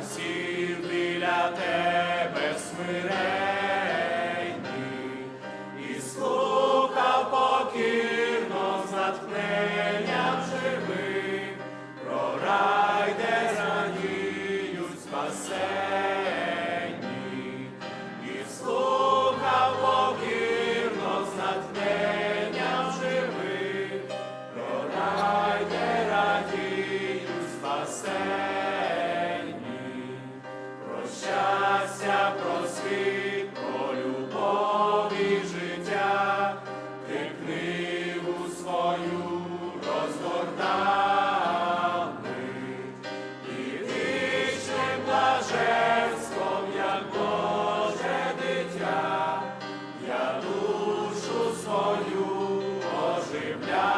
всі біля тебе смиренні, і слухав покірно затхнення. We're not